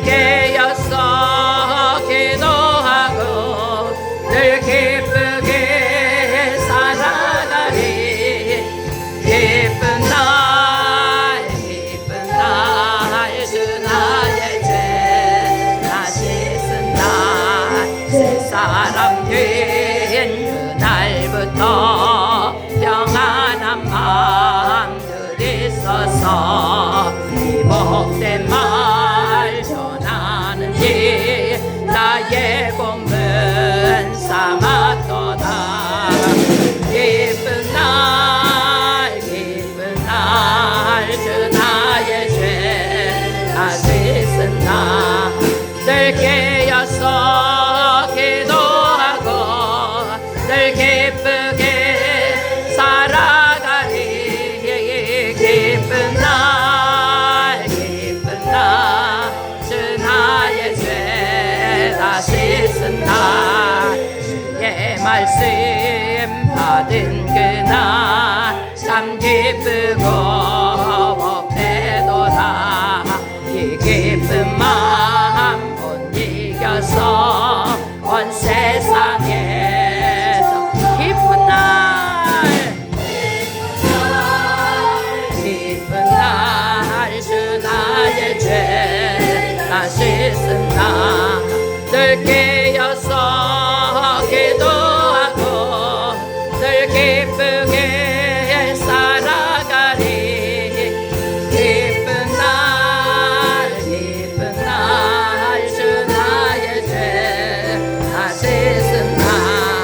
깨어서 기도하고 늘 기쁘게 살아가리. 기쁜 날 기쁜 날 주 나의 죄. 다시 쓴날 새사람 된그 날부터 평안한 밤들 있어서 이 복된 마 깨어서 기도하고 늘 기쁘게 살아가기. 말씀 받은 그날 참 기쁘고 복되도다 이 기쁜 마 다시 쓴다. 들깨